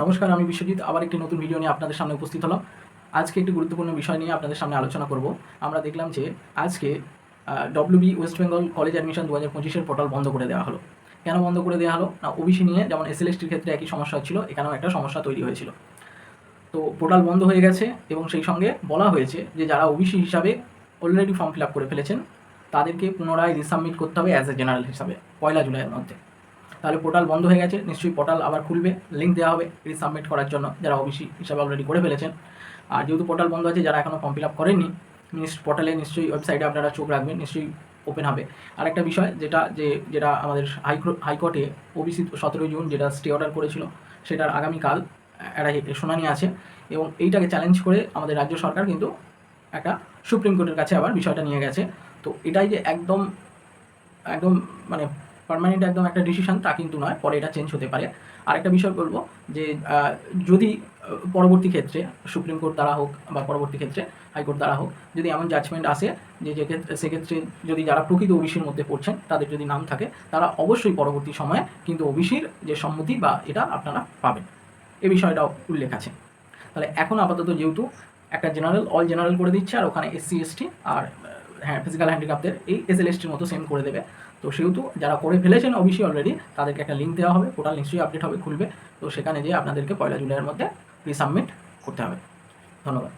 নমস্কার, আমি বিশ্বজিৎ। আবার একটি নতুন ভিডিও নিয়ে আপনাদের সামনে উপস্থিত হলাম। আজকে একটি গুরুত্বপূর্ণ বিষয় নিয়ে আপনাদের সামনে আলোচনা করব। আমরা দেখলাম যে আজকে WB West Bengal college admission দু হাজার পঁচিশের পোর্টাল বন্ধ করে দেওয়া হলো। কেন বন্ধ করে দেওয়া হলো? না ওবিসি নিয়ে যেমন এসএলএসটির ক্ষেত্রে একই সমস্যা ছিল, এখানেও একটা সমস্যা তৈরি হয়েছিল। তো পোর্টাল বন্ধ হয়ে গেছে এবং সেই সঙ্গে বলা হয়েছে যে যারা ওবিসি হিসাবে অলরেডি ফর্ম ফিল আপ করে ফেলেছেন, তাদেরকে পুনরায় রিসাবমিট করতে হবে অ্যাজ এ জেনারেল হিসাবে, পয়লা জুলাইয়ের মধ্যে। তাহলে পোর্টাল বন্ধ হয়ে গেছে, নিশ্চয়ই পোর্টাল আবার খুলবে লিঙ্ক দেওয়া হবে এটি সাবমিট করার জন্য, যারা ওবিসি হিসাবে অলরেডি করে ফেলেছেন। আর যেহেতু পোর্টাল বন্ধ আছে, যারা এখনও ফর্ম ফিল আপ করেননি পোর্টালে নিশ্চয়ই ওয়েবসাইটে আপনারা চোখ রাখবেন, নিশ্চয়ই ওপেন হবে। আরেকটা বিষয় যেটা, যে, যেটা আমাদের হাইকোর্ট হাইকোর্টে ওবিসি সতেরোই জুন যেটা স্টে অর্ডার করেছিল, সেটার আগামীকাল একটা শুনানি আছে এবং এইটাকে চ্যালেঞ্জ করে আমাদের রাজ্য সরকার কিন্তু একটা সুপ্রিম কোর্টের কাছে আবার বিষয়টা নিয়ে গেছে। তো এটাই যে একদম একদম মানে পার্মানেন্ট একদম একটা ডিসিশন তা কিন্তু নয়, পরে এটা চেঞ্জ হতে পারে। আরেকটা বিষয় বলব যে যদি পরবর্তী ক্ষেত্রে, সুপ্রিম কোর্ট দ্বারা হোক বা পরবর্তী ক্ষেত্রে হাইকোর্ট দ্বারা হোক, যদি এমন জাজমেন্ট আসে যে যে ক্ষেত্রে সেক্ষেত্রে যদি যারা প্রকৃত ওবিসির মধ্যে পড়ছেন, তাদের যদি নাম থাকে, তারা অবশ্যই পরবর্তী সময়ে কিন্তু ওবিসির যে সম্মতি বা এটা আপনারা পাবেন। এ বিষয়টাও উল্লেখ আছে। তাহলে এখন আপাতত যেহেতু একটা জেনারেল অল জেনারেল করে দিচ্ছে, আর ওখানে এসসি এসটি আর হ্যাঁ ফিজিক্যাল হ্যান্ডিক্যাপদের এই এস এল এসটির মতো সেম করে দেবে। তো সেহেতু যারা করে ফেলেছেন অবশ্যই অলরেডি তাদেরকে একটা লিঙ্ক দেওয়া হবে পোর্টাল নিশ্চয়ই আপডেট হবে, খুলবে। তো সেখানে যেয়ে আপনাদেরকে পয়লা জুলাইয়ের মধ্যে রিসাবমিট করতে হবে। ধন্যবাদ।